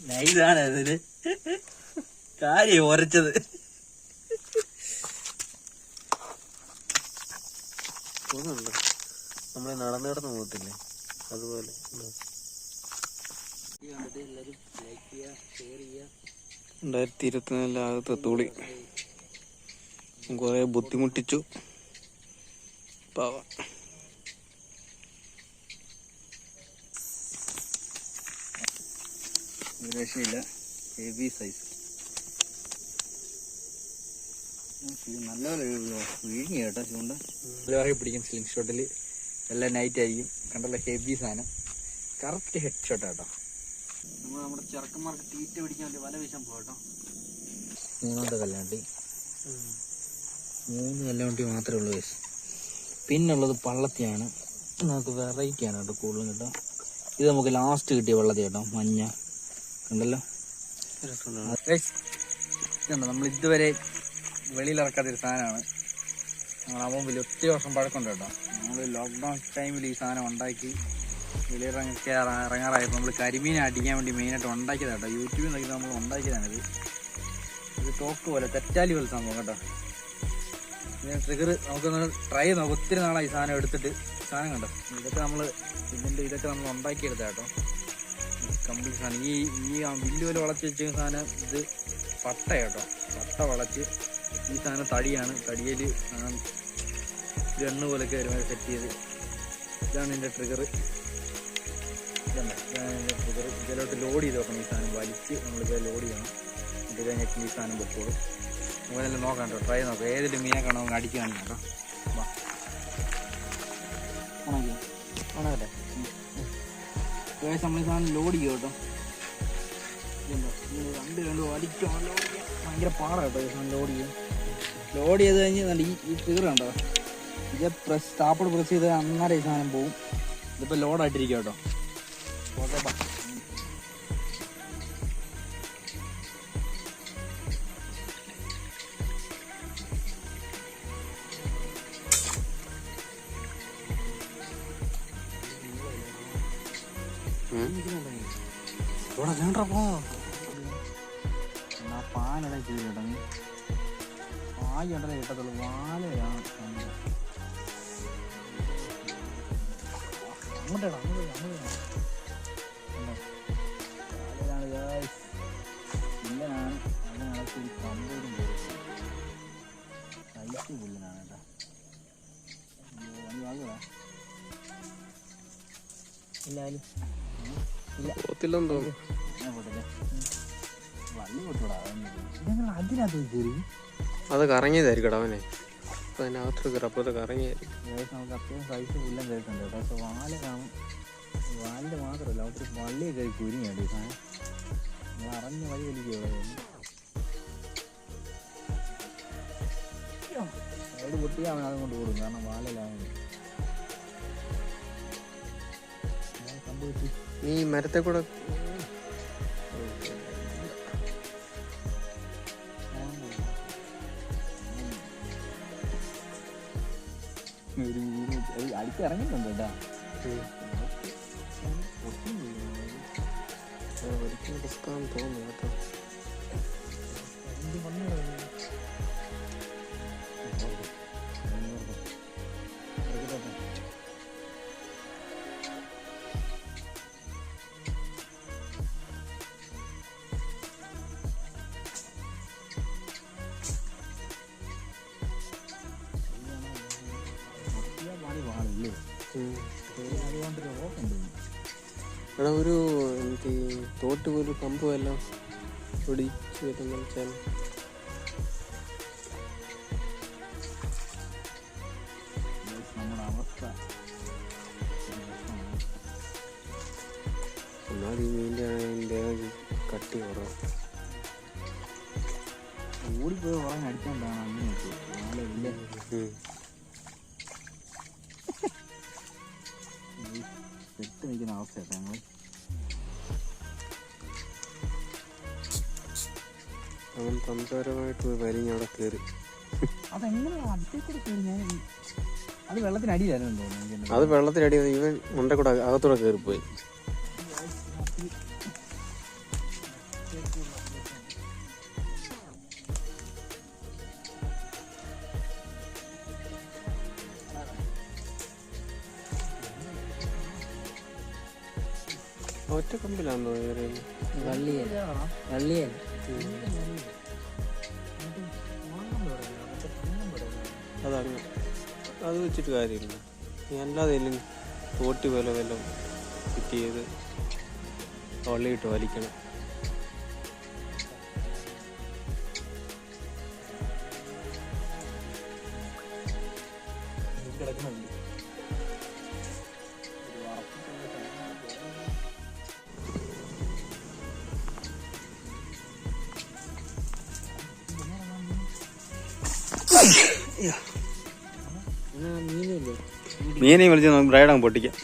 നൈസാണ് അതിന്. കാര്യം ഉരച്ചത്. തോന്നുന്നുണ്ടോ? നമ്മൾ നടന്നു കിടന്ന് പോകത്തില്ലേ? അതുപോലെ. രണ്ടായിരത്തി ഇരുപത്തിനാലിലാകത്തെ തുളി കുറെ ബുദ്ധിമുട്ടിച്ചു. പാവം. ഒരു രക്ഷയില്ല. ഹെവി സൈസ് നല്ല വിഴുങ്ങി കേട്ടോ ചൂണ്ട. ലോഹി പിടിക്കും സ്ലിംഗ് ഷോട്ടിൽ എല്ലാം നൈറ്റ് ആയിരിക്കും. കണ്ടല്ലോ ഹെവി സാധനം. കറക്റ്റ് ഹെഡ് ഷോട്ട് കേട്ടോ നമ്മൾ നമ്മുടെ ചെറുക്കന്മാർക്ക് തീറ്റ പിടിക്കാൻ വേണ്ടി വല വീശാൻ പോകട്ടോ മൂന്നാമത്തെ കല്ലാണ്ടി മൂന്ന് കല്ലാണ്ടി മാത്രമേ ഉള്ളൂ guys. പിന്നുള്ളത് പള്ളത്തിയാണ്. നമുക്ക് വെറൈറ്റിയാണ് കേട്ടോ കൂടുതലും കേട്ടോ. ഇത് നമുക്ക് ലാസ്റ്റ് കിട്ടിയ വെള്ളത്തി കേട്ടോ മഞ്ഞ. കണ്ടല്ലോ നമ്മൾ ഇതുവരെ വെളിയിലിറക്കാത്തൊരു സാധനമാണ്. നമ്മൾ അവൻ വലിയ ഒത്തിരി വർഷം പഴക്കമുണ്ട് കേട്ടോ. നമ്മൾ ലോക്ക്ഡൗൺ ടൈമിൽ ഈ സാധനം ഉണ്ടാക്കി വെളിയിറങ്ങി ഇറങ്ങാറായപ്പോൾ നമ്മൾ കരിമീൻ അടിക്കാൻ വേണ്ടി മെയിനായിട്ട് ഉണ്ടാക്കിയതാണ് കേട്ടോ. യൂട്യൂബിൽ നിന്നൊക്കെ നമ്മൾ ഉണ്ടാക്കിയതാണിത്. ഇത് തോക്ക് പോലെ തെറ്റാലി പോലെ സംഭവം കേട്ടോ. ഇതിന് ട്രിഗർ നമുക്കൊന്ന് ട്രൈ ചെയ്ത് നോക്കാം. ഒത്തിരി നാളായി സാധനം എടുത്തിട്ട് സാധനം കണ്ടോ? ഇതൊക്കെ നമ്മൾ ഇതിന്റെ ഇതൊക്കെ നമ്മൾ ഉണ്ടാക്കിയെടുത്ത കേട്ടോ. കംപ്ലീറ്റ് സാധനം. ഈ ഈ വില്ല് പോലെ വളച്ച് വെച്ച സാധനം ഇത് പട്ട കേട്ടോ. പട്ട വളച്ച് ഈ സാധനം തടിയാണ്. തടിയിൽ ഗണ്ണ് പോലൊക്കെ വരുമ്പോൾ സെറ്റ് ചെയ്ത് ഇതാണ് എന്റെ ട്രിഗർ ഇതാണ് ട്രിഗർ ഇതിലോട്ട് ലോഡ് ചെയ്ത് വെക്കണം ഈ സാധനം. വലിച്ച് നമ്മളിത് ലോഡ് ചെയ്യണം. ഇത് കഴിഞ്ഞിട്ട് ഈ സാധനം വെക്കോളും നമുക്കെല്ലാം നോക്കാം കേട്ടോ. ട്രൈ നോക്കാം. ഏതിലും മീനെ കാണാൻ നമുക്ക് അടിക്കുകയാണ് കേട്ടോ. ഗൈസ് നമ്മൾ സാധനം ലോഡ് ചെയ്യും കേട്ടോ. രണ്ട് രണ്ട് ചെയ്യാൻ ഭയങ്കര പാടാണ് കേട്ടോ സാധനം ലോഡ് ചെയ്യും ലോഡ് ചെയ്ത് കഴിഞ്ഞ് നല്ല ഈ ഈ കണ്ടോ? ഇത് പ്രസ് സ്റ്റാപ്പോട് പ്രസ് ചെയ്ത് അന്നേരം ഈ സാധനം പോവും. ഇതിപ്പോൾ ലോഡായിട്ടിരിക്കും കേട്ടോ. പോത്തില്ലെന്ന് തോന്നുന്നു. അതിനകത്ത് കയറി അത് കറങ്ങിയതായിരിക്കും അവനെ. അതിനകത്ത് കയറി അത് കറങ്ങിയായിരിക്കും നമുക്ക് അത്യാവശ്യം സൈസ് കേട്ടോ പക്ഷെ വാൽ കാണും വാലിന്റെ മാത്രമല്ല കുരുങ്ങിയാണ് നമ്മൾ അറിഞ്ഞ വഴി വലിക്കുക അതുകൊണ്ട് ഓടും. കാരണം വാലെല്ലാം ഈ മരത്തെ കൂടെ അടിച്ച് ഇറങ്ങിയിട്ടുണ്ട് കേട്ടോ. ഒരിക്കലും റിസ്ക്കാന്ന് തോന്നുന്നു കേട്ടോ. എല്ലാം ഒടിച്ച് വരുന്ന വെച്ചാൽ. ഒന്നാമത് ഈ മീന്റെ ആണെങ്കിൽ കട്ടി കുറവ് ഓടിപ്പോയി കുറേ അടിച്ചോണ്ടാണ് അങ്ങനെ നാളെ. പെട്ട് നിൽക്കുന്ന അവസ്ഥയാണ് ഞങ്ങൾ അവൻ തന്ത്രപരമായിട്ട് വരിഞ്ഞ അവിടെ കയറി. ഞാൻ അത് വെള്ളത്തിനടിയിലായിരുന്നു തോന്നുന്നു അത് വെള്ളത്തിനടി ഇവൻ മുണ്ടക്കൂടെ കൂടെ അകത്തൂടെ കയറിപ്പോയി. കിടക്കുന്നുണ്ട്. മീനെ വിളിച്ച് നമുക്ക് അങ്ങ് പൊട്ടിക്കാം.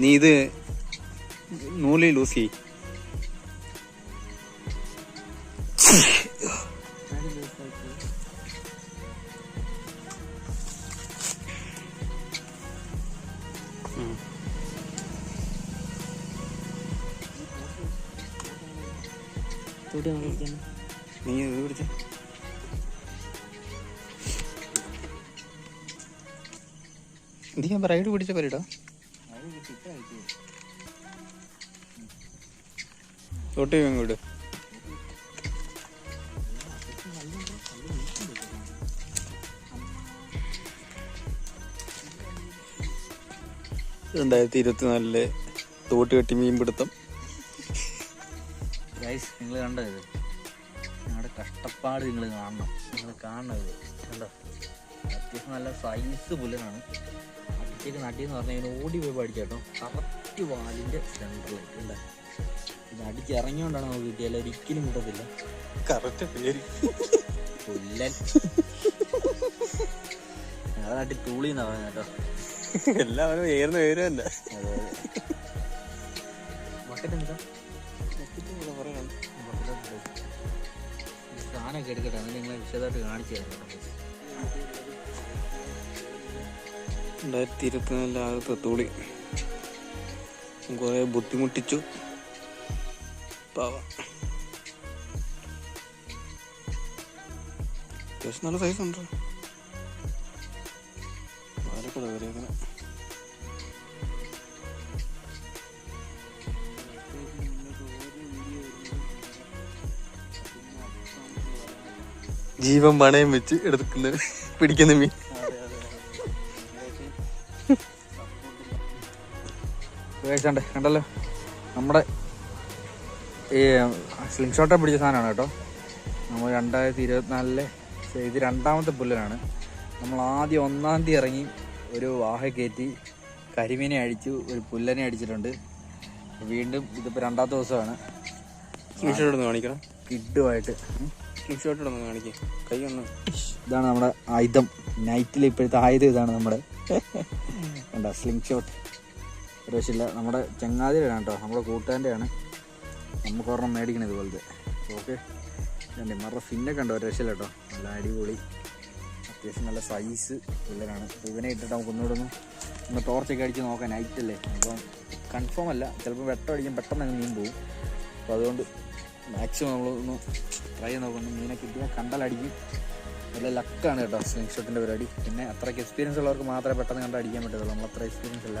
നീ ഇത് നൂലിൽ ലൂസ് ചെയ് ബ്രൈഡ് പിടിച്ച പരിടാ. തോട്ടി ഇങ്ങോട്ട് രണ്ടായിരത്തി ഇരുപത്തിനാലിലെ തോട്ട് കെട്ടി മീൻ പിടുത്തം. നിങ്ങൾ കണ്ടോ ഇത്? ഞങ്ങളുടെ കഷ്ടപ്പാട് നിങ്ങൾ കാണണം. നിങ്ങൾ കാണണം ഇത് കണ്ടോ? അത്യാവശ്യം നല്ല സൈസ് പുല്ലനാണ് അടിച്ചേക്ക് നട്ടിയെന്ന് പറഞ്ഞാൽ ഇങ്ങനെ ഓടി പോയി പഠിച്ചേട്ടോ കറക്റ്റ് വാലിന്റെ സെന്ററിലേക്ക് ഉണ്ട് ഇത് അടിച്ച് ഇറങ്ങിയോണ്ടാണ് നമുക്ക് കിട്ടിയാൽ ഒരിക്കലും കിട്ടത്തില്ല. കറക്റ്റ് പേര് പുല്ലൻ നാട്ടിൽ തൂളി എന്നാ പറയുന്നത് കേട്ടോ. എല്ലാവരും ഏറുന്ന പേരും ബക്കറ്റ് എന്താ? സാധനമൊക്കെ എടുക്കട്ടെ അങ്ങനെ നിങ്ങളെ വിശദമായിട്ട് കാണിച്ചു തരാം കേട്ടോ. രണ്ടായിരത്തി ഇരുപത്തിനാലിലെ ആകെ തുളി കുറെ ബുദ്ധിമുട്ടിച്ചു. അത്യാവശ്യം നല്ല സൈസ് ഉണ്ട് പാലക്കുട ജീവൻ പണയം വെച്ച് എടുക്കുന്ന പിടിക്കുന്ന മീൻ. വേണ്ട കണ്ടല്ലോ. നമ്മുടെ ഈ സ്ലിംഗ് ഷോട്ടെ പിടിച്ച സാധനമാണ് കേട്ടോ. നമ്മൾ രണ്ടായിരത്തി ഇരുപത്തിനാലിലെ ഇത് രണ്ടാമത്തെ പുല്ലനാണ്. നമ്മൾ ആദ്യം ഒന്നാം തീയതി ഇറങ്ങി ഒരു വാഹ കയറ്റി കരിമീനെ അടിച്ചു ഒരു പുല്ലനെ അടിച്ചിട്ടുണ്ട്. വീണ്ടും ഇതിപ്പോൾ രണ്ടാമത്തെ ദിവസമാണ്. ഒന്ന് കാണിക്കണം കിഡുമായിട്ട് ഒന്ന് കൈ ഒന്ന്. ഇതാണ് നമ്മുടെ ആയുധം. നൈറ്റിൽ ഇപ്പോഴത്തെ ആയുധം ഇതാണ് നമ്മുടെ. കണ്ട സ്ലിംഗ് ഷോട്ട് രക്ഷയില്ല നമ്മുടെ ചങ്ങാതിയുടെ കേട്ടോ. നമ്മുടെ കൂട്ടുകാരന്റെയാണ്. നമുക്ക് ഒരെണ്ണം മേടിക്കണം ഇതുപോലത്തെ. ഓക്കെ. എന്റെ മറ ഫിന്നെ കണ്ടോ? ഒരു രക്ഷയില്ല കേട്ടോ. നല്ല അടിപൊളി. അത്യാവശ്യം നല്ല സൈസ് ഉള്ളതാണ് ഇവനെ ഇട്ടിട്ട് നമുക്ക് ഒന്നുകൂടെ ഒന്ന് ഒന്ന് ടോർച്ചൊക്കെ അടിച്ച് നോക്കാം. നൈറ്റല്ലേ അപ്പം കൺഫേം അല്ല. ചിലപ്പോൾ വെട്ടം അടിക്കും. പെട്ടെന്ന് അങ്ങ് മീൻ പോകും അപ്പോൾ അതുകൊണ്ട് മാക്സിമം നമ്മൾ ഒന്ന് ട്രൈ ചെയ്ത് നോക്കുന്നു മീനെ കിട്ടിയാൽ കണ്ടലടിക്കും നല്ല ലക്കാണ് കേട്ടോ. സ്ലിംഗ് ഷോട്ടിന്റെ പരിപാടി. പിന്നെ അത്രയ്ക്ക് എക്സ്പീരിയൻസ് ഉള്ളവർക്ക് മാത്രമേ പെട്ടെന്ന് കണ്ടടിക്കാൻ പറ്റത്തുള്ളൂ. നമ്മൾ അത്ര എക്സ്പീരിയൻസ് ഇല്ല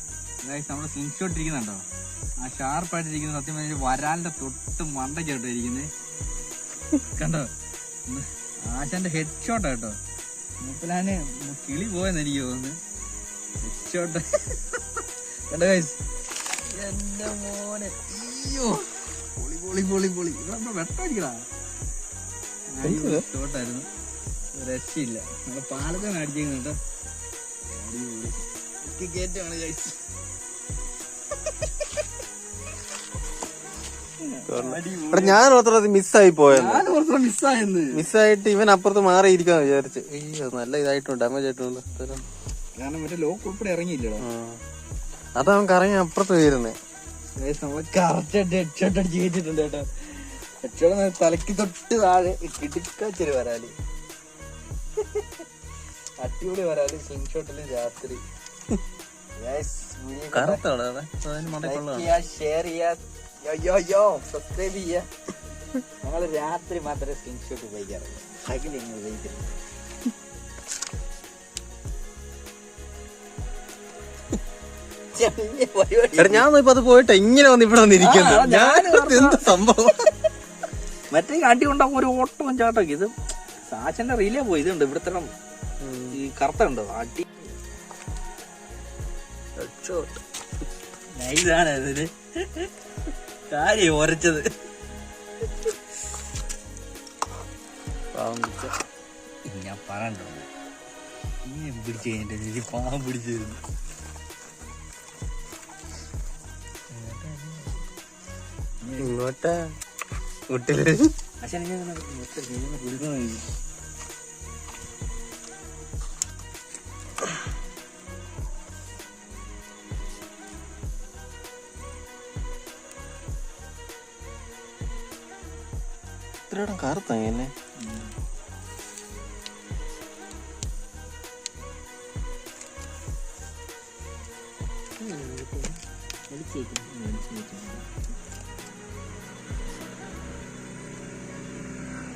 നമ്മൾ സ്ലിങ്ഷോട്ടിരിക്കുന്നുണ്ടോ ഷോട്ട് ഇരിക്കുന്നുണ്ടോ? ആ ഷാർപ്പായിട്ടിരിക്കുന്നത് സത്യം പറഞ്ഞാൽ വരാലിന്റെ തൊട്ട് മണ്ടയ്ക്കോട്ടോ ഇരിക്കുന്നത് കണ്ടോ? ആശാന്റെ ഹെഡ് ഷോട്ടാ കേട്ടോ. മുപ്പലാന് കിളി പോയെന്ന് എനിക്ക് തോന്നുന്നു. ഹെഡ് ഷോട്ട് കണ്ടോ ഗൈസ് എന്റെ മോനെ. അയ്യോ. പൊളി പൊളി പൊളി പൊളി. ഇവിടെ വെട്ടടിക്കടാ? രക്ഷയില്ല. നമ്മുടെ പാലത്താണ് അടിച്ചേക്കുന്നത് കേട്ടോ കേറ്റമാണ് ഗൈസ് എടാ ഞാൻ ഓർത്തത് മിസ്സായി പോയെന്ന്. മിസ്സായെന്ന്. മിസ്സായിട്ട് ഇവൻ അപ്പുറത്ത് മാറിയിരിക്കാന്ന് വിചാരിച്ച്. അയ്യോ നല്ല ഇതായിട്ടുണ്ട് ഡാമേജ് ആയിട്ടുണ്ട് സ്ഥലം. കാരണം മറ്റേ ലോക്ക് ഉൾപ്പെടെ ഇറങ്ങിയില്ലോ ആ. അതവൻ കറങ്ങി അപ്പുറത്ത് വീരുന്നേ തലക്ക് തൊട്ട് താഴെ കിടുക്കച്ചൊരു വരാൽ അടിപൊളി വരാൽ ഷോട്ടിൽ രാത്രി. ഷെയർ ചെയ്യാ. യോ യോ യോ സബ്സ്ക്രൈബ് ചെയ്യാ ഞങ്ങൾ രാത്രി മാത്രമേ സ്ക്രീൻഷോട്ട് ഷോട്ട് ഉപയോഗിക്കാറുള്ളൂ. പകൽ ഞങ്ങൾ എടാ ഞാൻ ഇപ്പൊ അത് പോയിട്ട് ഇങ്ങനെ വന്ന് ഇവിടെ വന്നിരിക്കുന്നു ഞാൻ എന്ത് സംഭവം? മറ്റേ കാട്ടി ഉണ്ടാവും ഒരു ഓട്ടവും ചാട്ടൊക്കെ. ഇത് സാച്ചന്റെ റീലേ പോയി. ഇതുണ്ട് ഇവിടുത്തെ ഈ കറുത്ത ഉണ്ടോ? അടി. നൈസാണ് ഇതിന് കാര്യം ഒരച്ചത് ഞാൻ പറയണ്ടോ. നീ പിടിച്ചു കഴിഞ്ഞിട്ട് എനിക്ക് പാവം പിടിച്ചിരുന്നു ഇങ്ങോട്ടാ. കുട്ടികൾ പക്ഷെ എനിക്ക് ഇത്രയോടെ കറുത്ത എന്നെ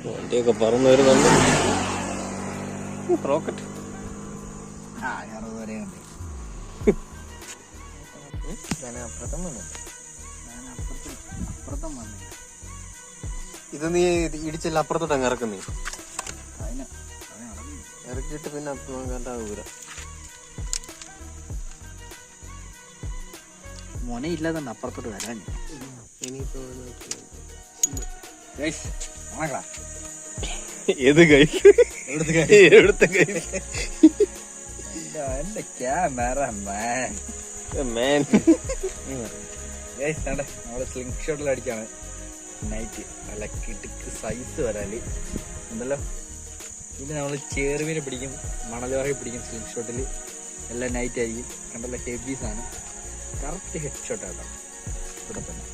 വണ്ടിയൊക്കെ പറന്നു വരുന്നുണ്ട്. റോക്കറ്റ്. ആ അറുപത് വരെ ഉണ്ട്. അപ്പുറത്തും ഞാൻ അപ്പുറത്ത് അപ്പുറത്തും വന്നില്ല ഇത് നീ ഇടിച്ചല്ല അപ്പുറത്തോട്ട് അങ്ങ് ഇറക്കുന്നേ ഇറക്കിയിട്ട് പിന്നെ അപ്പം കണ്ടാ ദൂര മുനയില്ലാതെ അപ്പുറത്തോട്ട് വരാൻ. ഇനിയിപ്പോ ഏത് കൈ എവിടുത്തെ കൈ എന്റെ ക്യാമറ മാൻ. മാൻ. നമ്മൾ സ്ലിംഗ് ഷോട്ടിൽ അടിക്കാണ്. നൈറ്റ് നല്ല കിടുക്ക് സൈസ് വരാൽ. ഉണ്ടല്ലോ? പിന്നെ നമ്മൾ ചേറുമീനെ പിടിക്കും മണലോറയെ പിടിക്കും സ്ലിം ഷോട്ടിൽ എല്ലാം നൈറ്റ് ആയിരിക്കും. കണ്ടല്ലോ സാധനം. കറക്റ്റ് ഹെഡ് ഷോട്ട് ആട്ടോ. ഇവിടെ തന്നെ.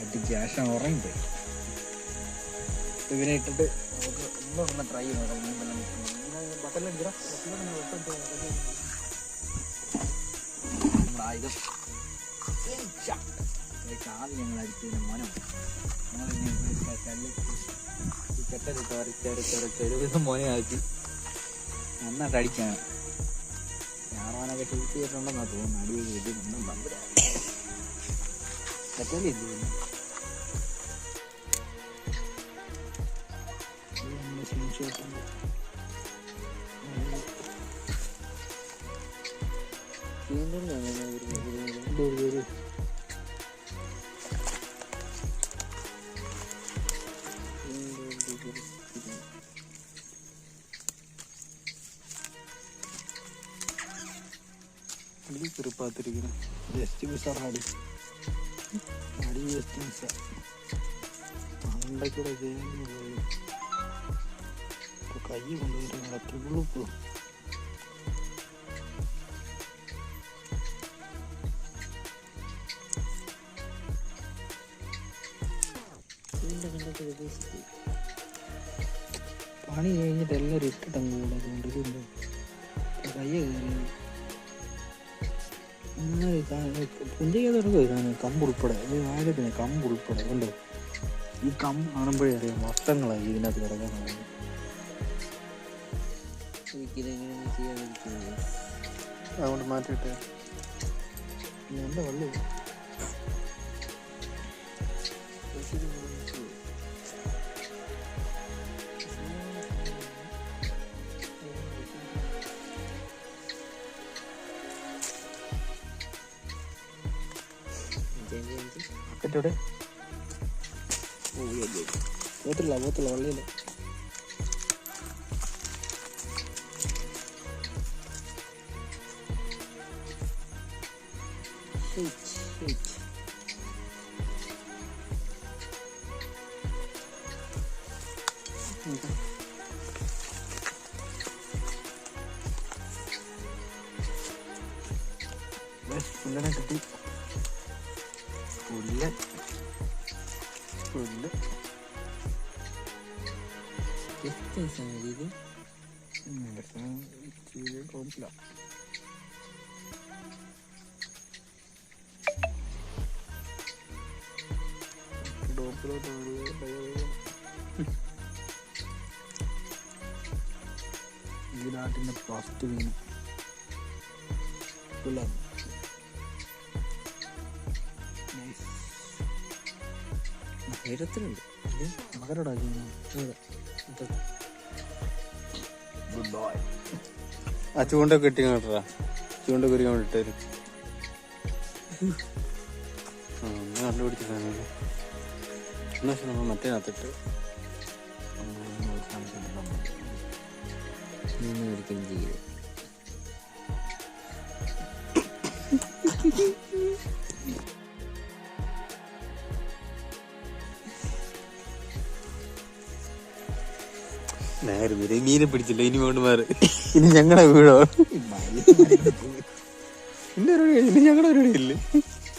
അടിച്ച് ആശം ഉറങ്ങിപ്പോയി ഇവനെ ഇട്ടിട്ട് നമുക്ക് ഒന്നും ട്രൈ ചെയ്യണം നമ്മുടെ ആയുധം ആദ്യം ഞങ്ങൾ അടിച്ചതിന് മനം ഞങ്ങൾ ഈ ഒരു അരച്ചരച്ചരച്ചൊരു മോനെയാക്കി നന്നായിട്ട് അടിക്കാണ് ഞാറാനൊക്കെ ഷൂട്ട് ചെയ്തിട്ടുണ്ടെന്നാ തോന്നുന്നു അടി കിട്ടിയിട്ടുണ്ടെന്ന് തമ്പുരാ മിസ്സാണ് അടി അടി ജസ്റ്റ് മിസ്സാ മണ്ടയ്ക്കൂടെ ചെയ്യുന്നു പോയി ഇപ്പൊ കൈ കൊണ്ടുപോയിട്ട് അത്രയുള്ളൂ പണി കഴിഞ്ഞിട്ട് എല്ലാവരും ഇട്ടിട്ടങ്ങ് കൂടെ ഇതുണ്ട്. കയ്യ കയറി പുഞ്ചയ്ക്ക് തുടങ്ങുക സാധനം കമ്പ് ഉൾപ്പെടെ ഇത് ആയിരത്തിന് കമ്പ് ഉൾപ്പെടെ കണ്ടോ? ഈ കമ്പ് കാണുമ്പോഴേ അറിയാം വർഷങ്ങളായി ഇതിനകത്ത് കിടക്കാൻ അതുകൊണ്ട് മാറ്റിട്ടെ എന്റെ വള്ളി പോകത്തുള്ളൂ വള്ളിയില്ല പുല്ല് പുല്ല് എത്ര es ഇത് കുഴപ്പമില്ല ഡോപ്പിലോട്ട് ഈ നാട്ടിന്റെ ഫസ്റ്റ് മീൻ ഇത് നൈസ് ഉയരത്തിലുണ്ട് മകരോടാ ആ ചൂണ്ട ഇട്ടി കേട്ടാ ചൂണ്ട കുരി കൊണ്ടിട്ടു കണ്ടുപിടിച്ച സാധനം എന്നാ പക്ഷെ നമ്മൾ മറ്റേനകത്തിട്ട് ചെയ്യില്ല നേരെ വരെ മീനെ പിടിച്ചില്ല ഇനി കൊണ്ട് മാറി. ഇനി ഞങ്ങളുടെ വീടോ? ഇനി ഒരു ഇനി ഞങ്ങളുടെ ഒരു വീടില്ല?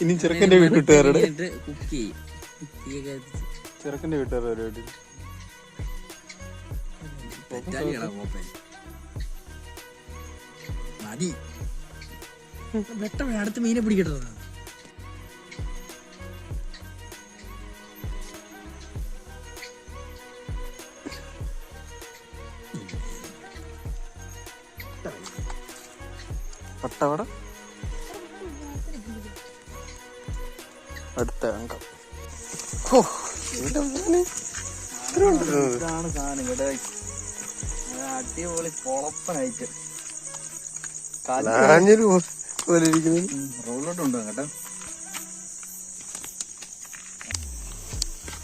ഇനി ചെറുക്കന്റെ വീട്ടുകാരുടെ ചെറുക്കന്റെ വീട്ടുകാരുടെ പോപ്പൻ മതി. വെട്ടം അടുത്ത മീനെ പിടിക്കട്ടത് പട്ടവട അടുത്ത അംഗം. ഇവിടെ ഇത്ര. ഇതാണ് സാധനം. ഇവിടെ അടിപൊളി പൊളപ്പനായിട്ട്. ലാഞ്ഞൊരു പോലെ ഇരിക്കുന്നത് റോളിലോട്ട് ഉണ്ടോ കേട്ടോ.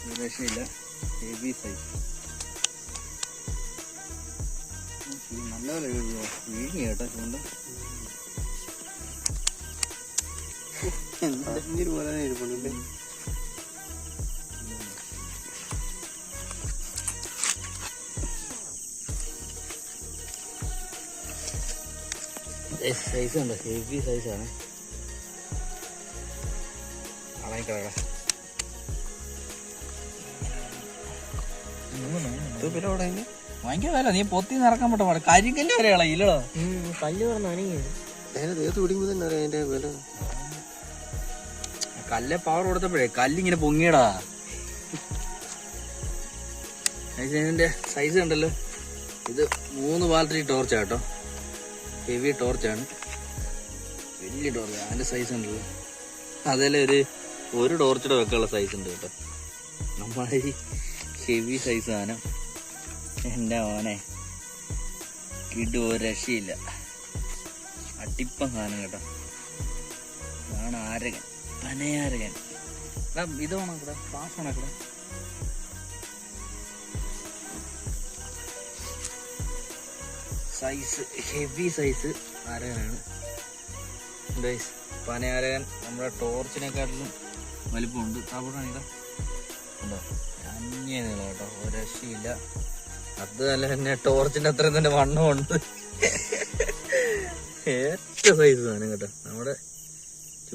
ഒരു രക്ഷയില്ല. ഹെവി സൈസ് നല്ലപോലെ വീങ്ങി കേട്ടോ ചൂണ്ട. ലാഞ്ഞൊരു പോലെ ഇരിപ്പുണ്ട് സൈസ് ഉണ്ട് ഹെവി സൈസാണ് ഇങ്ങനെ ഭയങ്കര വില നീ പൊത്തി നിറക്കാൻ പറ്റ പാടെ കരിങ്കല്ല് വരെ ഇല്ലടോ കല്ല് പറഞ്ഞ അനങ്ങി നേരെ ദേഹത്ത് പിടിക്കുമ്പോൾ തന്നെ അറിയാം അതിന്റെ വില കല്ല് പവർ കൊടുത്തപ്പോഴേ കല്ലിങ്ങനെ പൊങ്ങിയടാ. ഇതിന്റെ സൈസ് കണ്ടല്ലോ? ഇത് മൂന്ന് ബാറ്ററി ടോർച്ചാ കേട്ടോ. ഹെവി ടോർച്ചാണ് വലിയ ടോർച്ച് അതിന്റെ സൈസ് ഉണ്ടല്ലോ അതിലെ ഒരു ഒരു ടോർച്ചിടെ വെക്കാനുള്ള സൈസ് ഉണ്ട് കേട്ടോ. നമ്മളെ ഹെവി സൈസ് സാധനം. എന്റെ മോനെ. കിട്ടു രക്ഷയില്ല. അടിപ്പം സാധനം കേട്ടോ. അതാണ് ആരകൻ. പനയാരകൻ. ഇത് ഇവിടെ? പാസ് വേണം സൈസ് ഹെവി സൈസ് ആരകനാണ്. ഗൈസ് പനയാരകൻ നമ്മുടെ ടോർച്ചിനെക്കാട്ടിലും വലിപ്പമുണ്ട്. താപോട്ടാണില്ല ഉണ്ടോ അന്യ കേട്ടോ. ഒരു രക്ഷയില്ല അത് നല്ല തന്നെ ടോർച്ചിന്റെ അത്രയും തന്നെ വണ്ണമുണ്ട്. ഏറ്റവും സൈസ് ആണ് കേട്ടോ. നമ്മുടെ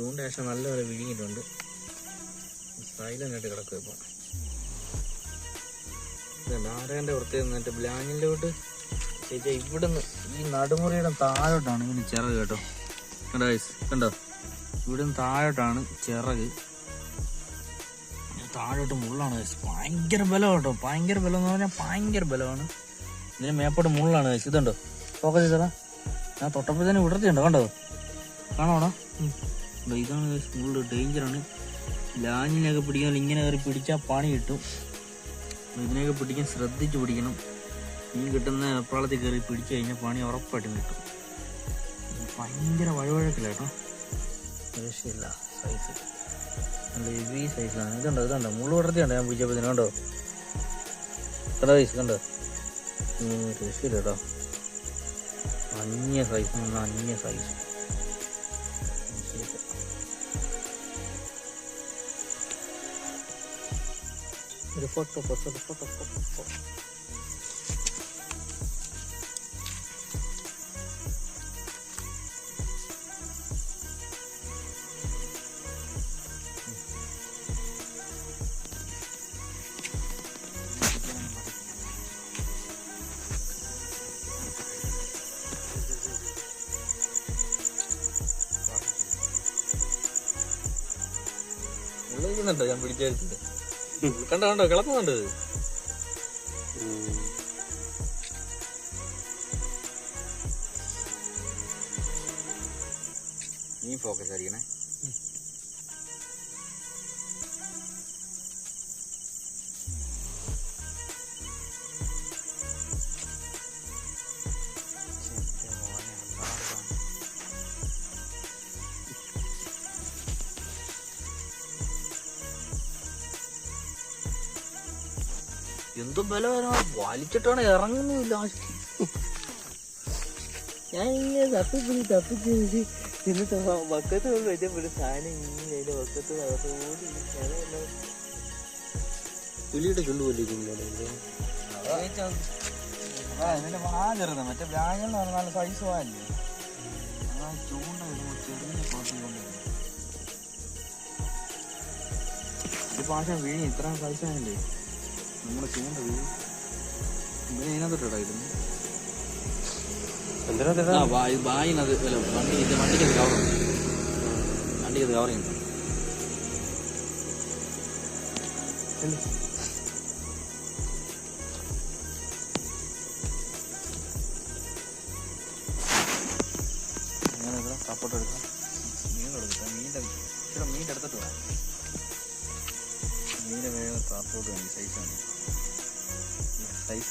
ചൂണ്ട ശേഷം നല്ലപോലെ വിഴുങ്ങിയിട്ടുണ്ട്. സൈലന്റായിട്ട് ആയിട്ട് കിടക്കും ഇപ്പൊ ആരകന്റെ പ്രത്യേകം എന്നിട്ട് ബ്ലാങ്ങിലോട്ട് ചേച്ചാ ഇവിടുന്ന് ഈ നടുമുറിയുടെ താഴോട്ടാണ് ഇങ്ങനെ ചിറക് കേട്ടോ. കണ്ടോ? കണ്ടോ? ഇവിടുന്ന് താഴോട്ടാണ് ചിറക്. താഴോട്ട് മുള്ളാണ്. ഭയങ്കര ബലം കേട്ടോ. ഭയങ്കര ബലം എന്ന് പറഞ്ഞാൽ ഭയങ്കര ബലമാണ്. ഇതിന് മേപ്പോട്ട് മുള്ളാണ്. ഇതുണ്ടോ? ഫോക്കസ് ചെയ്തടാ. ഞാൻ തൊട്ടപ്പോൾ തന്നെ വിടർത്തിയുണ്ടോ? കണ്ടോ? കാണോടാ ദാ ഇതാണ് ഫുള്ള് ഡേഞ്ചറാണ് ലാഞ്ഞിനൊക്കെ പിടിക്കാൻ ഇങ്ങനെ കയറി പിടിച്ചാൽ പണി കിട്ടും. ഇതിനെയൊക്കെ പിടിക്കാൻ ശ്രദ്ധിച്ച് പിടിക്കണം. മീൻ കിട്ടുന്ന വെപ്രാളത്തിൽ കയറി പിടിച്ചു കഴിഞ്ഞാൽ പണി ഉറപ്പായിട്ടും കിട്ടും. ഭയങ്കര വഴുവഴക്കില്ല കേട്ടോ. രക്ഷയില്ല സൈസ് നല്ല ഹെവി സൈസാണ് ഇതുണ്ടോ ഇതുണ്ടോ മുള്ളു പടർത്തിയുണ്ടോ ഞാൻ പിടിച്ചപ്പോൾ കണ്ടോ? കണ്ടോ സൈസ് കണ്ടോ? രക്ഷയില്ല കേട്ടോ. അന്യ സൈസ് അന്യ സൈസ് ルポトポトルポトポトポ ഉള്ളിൽ നിന്നുണ്ടോ ഞാൻ പിടിച്ചായിരുന്നു കണ്ടോ കണ്ടോ കിളക്കുന്നുണ്ട്. നീ ഫോക്കസ് ആയിരിക്കണേ എന്തും ബലമാണ് വലിച്ചിട്ടാണ് ഇറങ്ങുന്നില്ല ഞാൻ ഇങ്ങനെ തപ്പിപ്പിടി തപ്പിച്ച് എന്നിട്ട് വക്കത്ത് വെച്ചപ്പോൾ സാധനം ഇങ്ങനെ അതിന്റെ വക്കത്ത് അകത്ത് ഓടി ഞാനെല്ലാം പുലിയുടെ ചുണ്ട് ഇതിന്റെ വാ ചെറുത്. മറ്റേ വ്യാഴം പറഞ്ഞാൽ സൈസ് വാല്ലേ ആ ചൂണ്ട ചെറിയ പാശ വീണി. ഇത്ര സൈസ് ആയല്ലേ നമ്മുടെ ചൂണ്ടത് ഇവനെ ഇതിനകത്തോട്ടാ ഇടുന്നു എന്തിനാ ബായിനത് അല്ല വണ്ടി ഇത് കവർ ചെയ്യുന്നു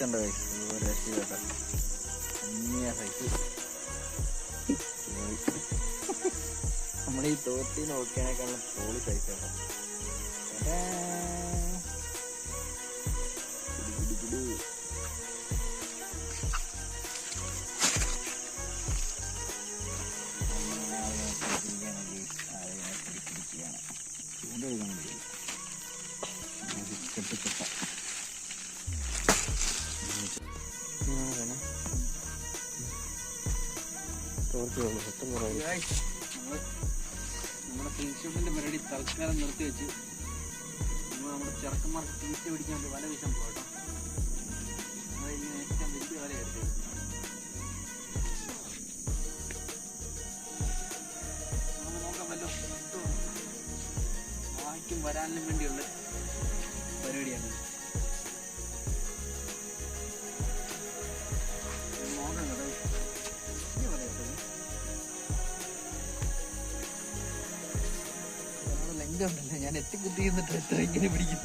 കൈസ് ഒരു രക്ഷയില്ല അന്യ സൈസ് നമ്മുടെ ഈ തോട്ടി നോക്കിയാനേക്കാളും പോളി സൈസ് കേട്ടോ വേണം നമ്മുടെ ഫ്രണ്ട്ഷിപ്പിന്റെ പരിപാടി തൽക്കാലം നിർത്തി വെച്ച് നമ്മൾ നമ്മുടെ ചെറുക്കന്മാർക്ക് തീറ്റ പിടിക്കാൻ വേണ്ടി വല വീശാൻ പോകട്ടോ. ഏറ്റവും വലിയ നമുക്ക് നോക്കാം വല്ലോ കിട്ടുമോ വായിക്കും വരാനും വേണ്ടിയുള്ള പരിപാടിയാണ്. എത്തി കുത്തി എന്നിട്ട് എത്ര ഇങ്ങനെ പിടിക്കും?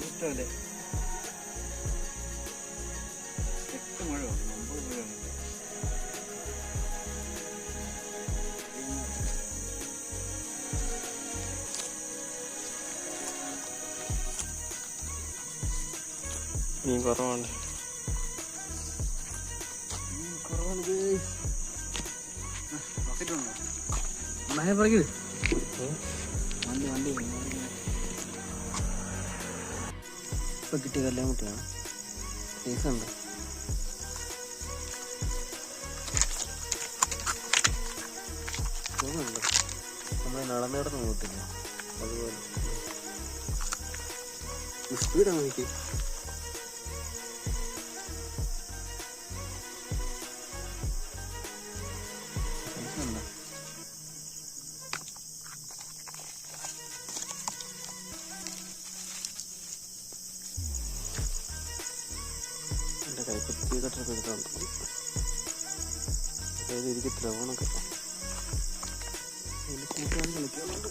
ഇഷ്ടമല്ലേ? എട്ട് മഴ ഒമ്പത് മഴ മീൻ കുറവാണ് കുറവാണ് മഴ പറയത് ഇപ്പൊ കിട്ടിയ കല്ലാൻ കുട്ടിയാണ് സൈസ് ഉണ്ട് തോന്നുന്നുണ്ട് നമ്മൾ അതുപോലെ സ്പീഡാണ് കൂട്ടുകാരൻ കളിക്കാറുണ്ട്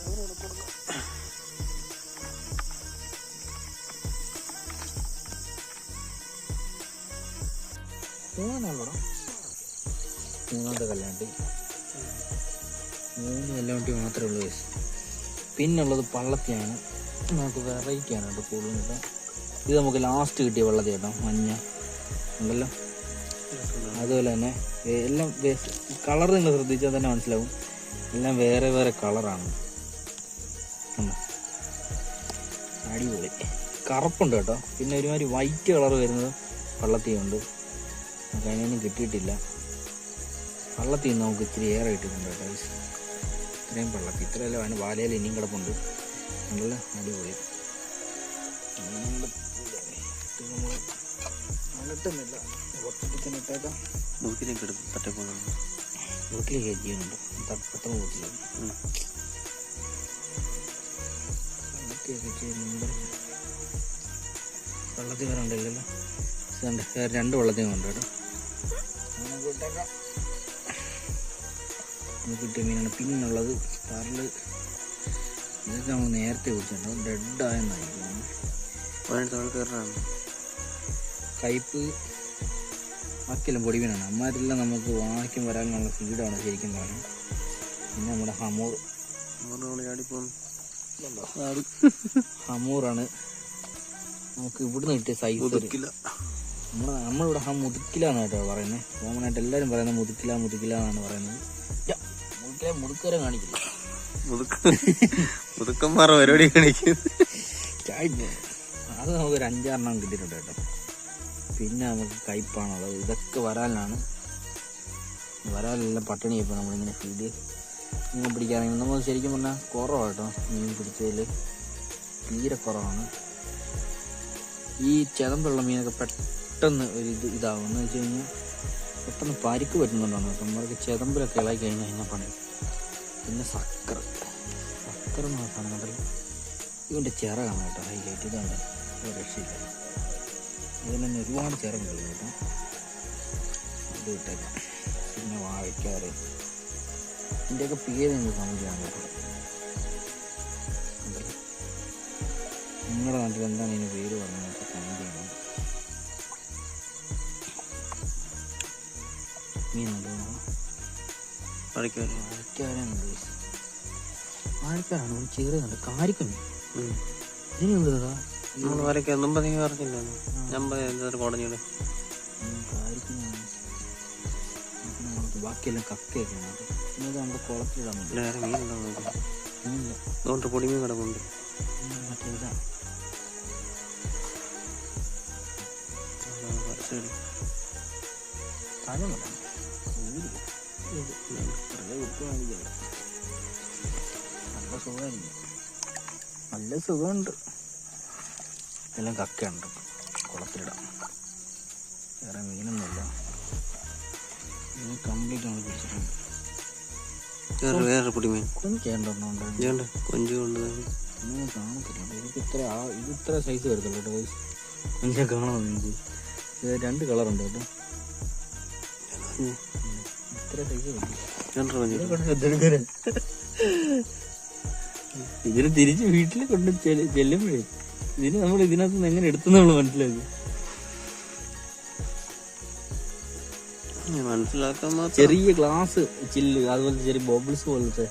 മൂന്നാണല്ലോടാ മൂന്നാമത്തെ കല്യാണ്ടി മൂന്ന് കല്യാണ്ടി മാത്രമേ ഉള്ളൂ വയസ്സ് പിന്നുള്ളത് പള്ളത്തിയാണ്. നമുക്ക് വെറൈറ്റിയാണ് കേട്ടോ കേട്ടോ ഇത് നമുക്ക് ലാസ്റ്റ് കിട്ടിയ വെള്ളത്തി മഞ്ഞ. ഉണ്ടല്ലോ? അതുപോലെ തന്നെ എല്ലാം കളർ നിങ്ങൾ ശ്രദ്ധിച്ചാൽ തന്നെ മനസ്സിലാവും. എല്ലാം വേറെ വേറെ കളറാണ്? അടിപൊളി. കറുപ്പുണ്ട് കേട്ടോ. പിന്നെ ഒരുമാതിരി വൈറ്റ് കളർ വരുന്നത് വള്ളത്തിയുണ്ട്. നമുക്ക് അതിനൊന്നും കിട്ടിയിട്ടില്ല. വള്ളത്തിൽ നമുക്ക് ഇത്തിരി ഏറെ കിട്ടിയിട്ടുണ്ട് കേട്ടോ. ഇത്രയും വള്ളത്തി. ഇത്രയല്ല അതിന് വാലയിൽ ഇനിയും കിടപ്പുണ്ട്. നല്ല അടിപൊളി. നമ്മൾ അലട്ടുന്നില്ല തന്നെ ഇട്ടേക്കാം. തട്ടിപ്പോകുന്നു വീട്ടിൽ കയറ്റിയുണ്ട് ഒക്കെ ചെയ്യുന്നുണ്ട് വെള്ളത്തിൽ വരണ്ടല്ലോ വേറെ രണ്ട് വെള്ളത്തിൽ കൊണ്ട് കേട്ടോ നമുക്ക് കിട്ടിയ മീനാണ്. പിന്നുള്ളത് പറൽ ഇതൊക്കെ നമ്മൾ നേരത്തെ കുടിച്ചിട്ടുണ്ടോ ഡെഡായെന്നായി പതിനെട്ട് താഴെ കയറാണ് കയ്പ് ബാക്കിയെല്ലാം പൊടി മീനാണ് അമ്മാരെല്ലാം നമുക്ക് വാങ്ങിക്കും വരാനുള്ള ഫീഡാണ് ശരിക്കും പറഞ്ഞു പിന്നെ നമ്മുടെ ഹമൂർ. ഹമൂറാണ്. നമുക്ക് ഇവിടുന്ന് കിട്ടിയ സൈസ് നമ്മുടെ നമ്മളിവിടെ ഹം മുതുക്കില എന്നാട്ടോ പറയുന്നത് കോമൺ ആയിട്ട് എല്ലാവരും പറയുന്നത് മുതുക്കില മുതുക്കില എന്നാണ് പറയുന്നത്. മുതുക്കില മുതുക്കരെ കാണിക്കില്ല. മുതുക്ക. മുതുക്കന്മാർ പരിപാടി കാണിക്കും ചായ്പ്. അത് നമുക്ക് ഒരു അഞ്ചാറെണ്ണം കിട്ടിയിട്ടുണ്ട് കേട്ടോ. പിന്നെ നമുക്ക് കയ്പാണുള്ളത് ഇതൊക്കെ വരാലാണ് വരാലെല്ലാം പട്ടിണി ഇപ്പോൾ നമ്മളിങ്ങനെ ഫീഡ് മീൻ പിടിക്കാറുണ്ട് നമ്മൾ ശരിക്കും പറഞ്ഞാൽ കുറവാട്ടോ മീൻ പിടിച്ചതിൽ തീരെ കുറവാണ്. ഈ ചെതമ്പുള്ള മീനൊക്കെ പെട്ടെന്ന് ഒരു ഇത് ഇതാവും. എന്ന് വെച്ച് കഴിഞ്ഞാൽ പെട്ടെന്ന് പരിക്ക് പറ്റുന്നുണ്ടാണ് നമ്മൾക്ക് ചെതമ്പിലൊക്കെ ഇളകി കഴിഞ്ഞാൽ കഴിഞ്ഞാൽ പണി? പിന്നെ സക്കർ. സക്കർ എന്ന് പറഞ്ഞ സാധനം കണ്ടല്ലോ ഇവന്റെ ചിറകാണ് കേട്ടോ. ഹൈലൈറ്റ്. ഇതാണ് രക്ഷയില്ല. ഇതിൽ തന്നെ ഒരുപാട് ചിറകുണ്ട് കേട്ടോ. ഇത് വിട്ടേക്ക പിന്നെ വാഴയ്ക്കാറ് ഇതിന്റെയൊക്കെ പേര് എനിക്ക് കമന്റ് കേട്ടോ. നിങ്ങളുടെ നാട്ടിൽ എന്താണ് ഇതിന് പേര് പറഞ്ഞത്? കമന്റ് ചെയ്യണം മീൻ വാഴക്കാരാണ് വാഴയ്ക്കാരാണ് ചെറുതുണ്ട് കാരിക്കമീൻ ഇതിന് എന്തുതാ നമ്മൾ വരയ്ക്ക്. ഒന്നും നീ പറഞ്ഞില്ലായിരുന്നു ഞാൻ പറഞ്ഞു കുടഞ്ഞിട് ബാക്കിയെല്ലാം കക്കയൊക്കെയാണ് നമ്മുടെ കുളത്തിലിടാൻ പൊടിമീൻ കിടപ്പുണ്ട് ഉം, മറ്റേ ഇതാ. ആ, വരച്ചെടു. തഴമല്ല നല്ല സുഖമായിരിക്കും. നല്ല സുഖമുണ്ട്. എല്ലാം കക്കയുണ്ട്. കുളത്തിലിടാം. വേറെ മീനൊന്നുമില്ല. മീൻ കംപ്ലീറ്റ് ആണ് പിടിച്ചിട്ടുണ്ട് വേറെ വേറെ പൊടിമീൻ കൊഞ്ചേണ്ടെന്നുണ്ട് ഇതുണ്ട് കൊഞ്ചു കൊണ്ട് ഒന്നും കാണത്തില്ല. ഇത്ര ആ- ഇത് ഇത്ര സൈസ് വരത്തുള്ളൂ കേട്ടോ. കൊഞ്ചെ ഇത് രണ്ട് കളറുണ്ട് കേട്ടോ. ഇത്ര സൈസ് ഇതിന് തിരിച്ച് വീട്ടിൽ കൊണ്ട് ചെല്ല്- ചെല്ലുമ്പോഴേ ഇതിന് നമ്മൾ ഇതിനകത്ത് നിന്ന് എങ്ങനെ എടുത്തു നമ്മൾ മനസ്സിലാക്കി മനസ്സിലാക്കാൻ ചെറിയ ഗ്ലാസ് ചില്ല് അതുപോലെ ചെറിയ ബോബിൾസ് പോലത്തെ.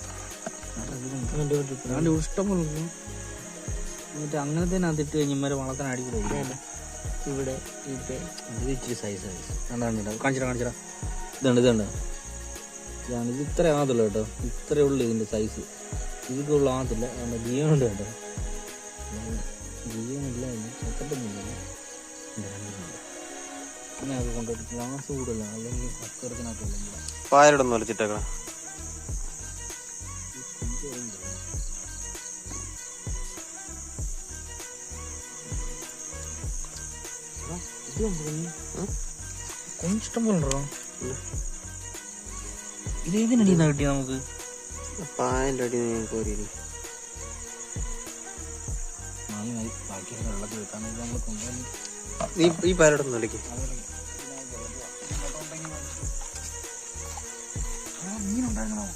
ഇഷ്ടം പോലെ. എന്നിട്ട് അങ്ങനത്തെ അതിട്ട് കഴിഞ്ഞാൽ വളർത്താൻ അടിപൊളി ഇവിടെ ഇത്. ഇച്ചിരി സൈസ് സൈസ് കണ്ടാ കാണിച്ചിടാ കാണിച്ചിടാ. ഇതുണ്ട് ഇതുണ്ട്. ഇതാണ് ഇത് ഇത്ര ആകത്തുള്ളൂ കേട്ടോ. ഇത്രേ ഉള്ളൂ ഇതിന്റെ സൈസ് ഇതൊക്കെ ഉള്ളു ആകത്തില്ല. ജീവനുണ്ട് കേട്ടോ. അത് അല്ലെങ്കിൽ അക്കറത്തിനകത്തുള്ള ഇത് നമുക്ക്? പായന്റെ അടി കോരിയില്ല? ബാക്കി വെള്ളത്തിൽ വെക്കാൻ നമ്മൾ കൊണ്ടുപോയി നീ ഈ പായരോടൊന്നും വിളിക്ക് മീനുണ്ടായിരുന്നു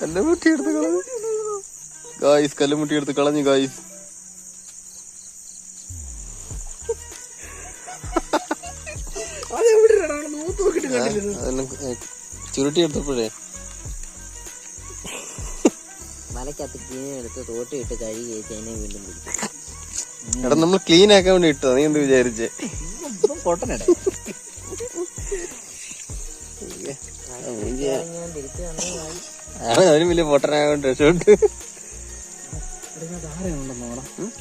കല്ലുമുട്ടി. എടുത്ത് കളഞ്ഞു. ഗായ്സ് കല്ലുമുട്ടി എടുത്ത് കളഞ്ഞു ഗായ്സ് ചുരുട്ടി എടുത്തപ്പോഴേ. മലക്കകത്ത് ക്ലീൻ എടുത്ത് തോട്ടിയിട്ട് കഴുകി വെച്ച് വീണ്ടും പിടിക്കും എടാ നമ്മൾ ക്ലീൻ ആക്കാൻ വേണ്ടി ഇട്ടോ നീ എന്ത് വിചാരിച്ചേ? പൊട്ടനടേ. അവനും വലിയ പൊട്ടനായോണ്ട് രക്ഷപ്പെട്ട്. ഉം?